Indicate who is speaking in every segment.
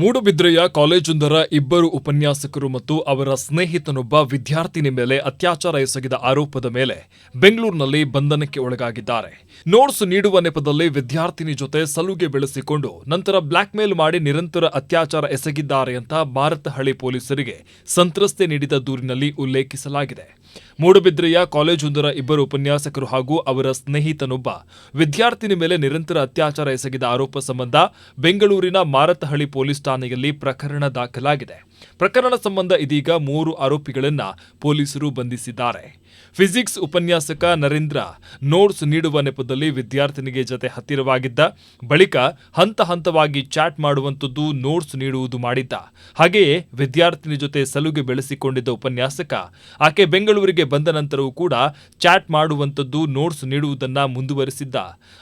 Speaker 1: ಮೂಡುಬಿದ್ರೆಯ ಕಾಲೇಜೊಂದರ ಇಬ್ಬರು ಉಪನ್ಯಾಸಕರು ಮತ್ತು ಅವರ ಸ್ನೇಹಿತನೊಬ್ಬ ವಿದ್ಯಾರ್ಥಿನಿ ಮೇಲೆ ಅತ್ಯಾಚಾರ ಎಸಗಿದ ಆರೋಪದ ಮೇಲೆ ಬೆಂಗಳೂರಿನಲ್ಲಿ ಬಂಧನಕ್ಕೆ ಒಳಗಾಗಿದ್ದಾರೆ. ನೋಟ್ಸ್ ನೀಡುವ ನೆಪದಲ್ಲಿ ವಿದ್ಯಾರ್ಥಿನಿ ಜೊತೆ ಸಲುಗೆ ಬೆಳೆಸಿಕೊಂಡು ನಂತರ ಬ್ಲ್ಯಾಕ್ಮೇಲ್ ಮಾಡಿ ನಿರಂತರ ಅತ್ಯಾಚಾರ ಎಸಗಿದ್ದಾರೆ ಅಂತ ಭಾರತಹಳ್ಳಿ ಪೊಲೀಸರಿಗೆ ಸಂತ್ರಸ್ತೆ ನೀಡಿದ ದೂರಿನಲ್ಲಿ ಉಲ್ಲೇಖಿಸಲಾಗಿದೆ. ಮೂಡುಬಿದ್ರೆಯ ಕಾಲೇಜೊಂದರ ಇಬ್ಬರು ಉಪನ್ಯಾಸಕರು ಹಾಗೂ ಅವರ ಸ್ನೇಹಿತನೊಬ್ಬ ವಿದ್ಯಾರ್ಥಿನಿ ಮೇಲೆ ನಿರಂತರ ಅತ್ಯಾಚಾರ ಎಸಗಿದ ಆರೋಪ ಸಂಬಂಧ ಬೆಂಗಳೂರಿನ ಮಾರತಹಳ್ಳಿ ಪೊಲೀಸ್ ಠಾಣೆಯಲ್ಲಿ ಪ್ರಕರಣ ದಾಖಲಾಗಿದೆ. ಪ್ರಕರಣ ಸಂಬಂಧ ಇದೀಗ ಮೂರು ಆರೋಪಿಗಳನ್ನು ಪೊಲೀಸರು ಬಂಧಿಸಿದ್ದಾರೆ. ಫಿಸಿಕ್ಸ್ ಉಪನ್ಯಾಸಕ ನರೇಂದ್ರ ನೋಟ್ಸ್ ನೀಡುವ ನೆಪದಲ್ಲಿ ವಿದ್ಯಾರ್ಥಿನಿಗೆ ಜತೆ ಹತ್ತಿರವಾಗಿದ್ದ ಬಳಿಕ ಹಂತ ಹಂತವಾಗಿ ಚಾಟ್ ಮಾಡುವಂಥದ್ದು ನೋಟ್ಸ್ ನೀಡುವುದು ಮಾಡಿದ್ದ. ಹಾಗೆಯೇ ವಿದ್ಯಾರ್ಥಿನಿ ಜೊತೆ ಸಲುಗೆ ಬೆಳೆಸಿಕೊಂಡಿದ್ದ ಉಪನ್ಯಾಸಕ ಆಕೆ ಬೆಂಗಳೂರಿಗೆ ಬಂದ ನಂತರವೂ ಕೂಡ ಚಾಟ್ ಮಾಡುವಂಥದ್ದು ನೋಟ್ಸ್ ನೀಡುವುದನ್ನ ಮುಂದುವರಿಸಿದ್ದ.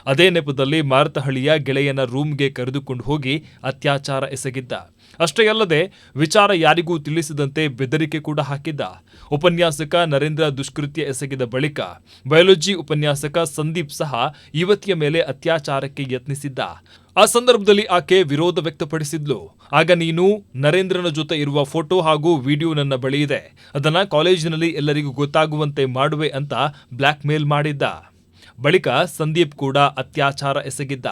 Speaker 1: ಅದೇ ನೆಪದಲ್ಲಿ ಮಾರತಹಳ್ಳಿಯ ಗೆಳೆಯನ ರೂಮ್ಗೆ ಕರೆದುಕೊಂಡು ಹೋಗಿ ಅತ್ಯಾಚಾರ ಎಸಗಿದ್ದ. ಅಷ್ಟೇ ಅಲ್ಲದೆ ವಿಚಾರ ಯಾರಿಗೂ ತಿಳಿಸದಂತೆ ಬೆದರಿಕೆ ಕೂಡ ಹಾಕಿದ್ದ. ಉಪನ್ಯಾಸಕ ನರೇಂದ್ರ ದುಷ್ಕೃತ್ಯ ಎಸಗಿದ ಬಳಿಕ ಬಯಾಲಜಿ ಉಪನ್ಯಾಸಕ ಸಂದೀಪ್ ಸಹ ಯುವತಿಯ ಮೇಲೆ ಅತ್ಯಾಚಾರಕ್ಕೆ ಯತ್ನಿಸಿದ್ದ. ಆ ಸಂದರ್ಭದಲ್ಲಿ ಆಕೆ ವಿರೋಧ ವ್ಯಕ್ತಪಡಿಸಿದ್ಲು. ಆಗ ನೀನು ನರೇಂದ್ರನ ಜೊತೆ ಇರುವ ಫೋಟೋ ಹಾಗೂ ವಿಡಿಯೋ ನನ್ನ ಬಳಿ ಇದೆ. ಅದನ್ನ ಕಾಲೇಜಿನಲ್ಲಿ ಎಲ್ಲರಿಗೂ ಗೊತ್ತಾಗುವಂತೆ ಮಾಡುವೆ ಅಂತ ಬ್ಲ್ಯಾಕ್ ಮೇಲ್ ಮಾಡಿದ್ದ. ಬಳಿಕ ಸಂದೀಪ್ ಕೂಡ ಅತ್ಯಾಚಾರ ಎಸಗಿದ್ದ.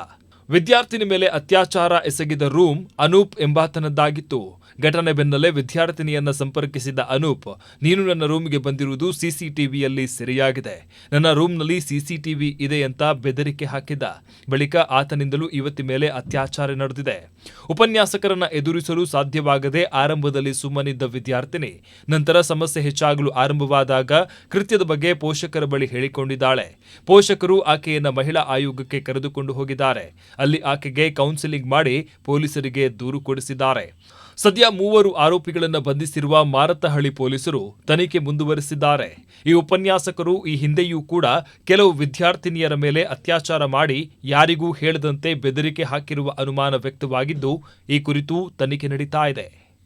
Speaker 1: ವಿದ್ಯಾರ್ಥಿನಿ ಮೇಲೆ ಅತ್ಯಾಚಾರ ಎಸಗಿದ ರೂಮ್ ಅನೂಪ್ ಎಂಬಾತನದ್ದಾಗಿತ್ತು. ಘಟನೆ ಬೆನ್ನಲ್ಲೇ ವಿದ್ಯಾರ್ಥಿನಿಯನ್ನ ಸಂಪರ್ಕಿಸಿದ ಅನೂಪ್, ನೀನು ನನ್ನ ರೂಮ್ಗೆ ಬಂದಿರುವುದು ಸಿಸಿಟಿವಿಯಲ್ಲಿ ಸೆರೆಯಾಗಿದೆ. ನನ್ನ ರೂಮ್ನಲ್ಲಿ ಸಿಸಿಟಿವಿ ಇದೆ ಅಂತ ಬೆದರಿಕೆ ಹಾಕಿದ್ದ ಬಳಿಕ ಆತನಿಂದಲೂ ಯುವತಿ ಮೇಲೆ ಅತ್ಯಾಚಾರ ನಡೆದಿದೆ. ಉಪನ್ಯಾಸಕರನ್ನ ಎದುರಿಸಲು ಸಾಧ್ಯವಾಗದೆ ಆರಂಭದಲ್ಲಿ ಸುಮ್ಮನಿದ್ದ ವಿದ್ಯಾರ್ಥಿನಿ, ನಂತರ ಸಮಸ್ಯೆ ಹೆಚ್ಚಾಗಲು ಆರಂಭವಾದಾಗ ಕೃತ್ಯದ ಬಗ್ಗೆ ಪೋಷಕರ ಬಳಿ ಹೇಳಿಕೊಂಡಿದ್ದಾಳೆ. ಪೋಷಕರು ಆಕೆಯನ್ನ ಮಹಿಳಾ ಆಯೋಗಕ್ಕೆ ಕರೆದುಕೊಂಡು ಹೋಗಿದ್ದಾರೆ. ಅಲ್ಲಿ ಆಕೆಗೆ ಕೌನ್ಸಿಲಿಂಗ್ ಮಾಡಿ ಪೊಲೀಸರಿಗೆ ದೂರು ಕೊಡಿಸಿದ್ದಾರೆ. ಸದ್ಯ ಮೂವರು ಆರೋಪಿಗಳನ್ನು ಬಂಧಿಸಿರುವ ಮಾರತಹಳ್ಳಿ ಪೊಲೀಸರು ತನಿಖೆ ಮುಂದುವರೆಸಿದ್ದಾರೆ. ಈ ಉಪನ್ಯಾಸಕರು ಈ ಹಿಂದೆಯೂ ಕೂಡ ಕೆಲವು ವಿದ್ಯಾರ್ಥಿನಿಯರ ಮೇಲೆ ಅತ್ಯಾಚಾರ ಮಾಡಿ ಯಾರಿಗೂ ಹೇಳದಂತೆ ಬೆದರಿಕೆ ಹಾಕಿರುವ ಅನುಮಾನ ವ್ಯಕ್ತವಾಗಿದ್ದು, ಈ ಕುರಿತು ತನಿಖೆ ನಡೀತಾ ಇದೆ.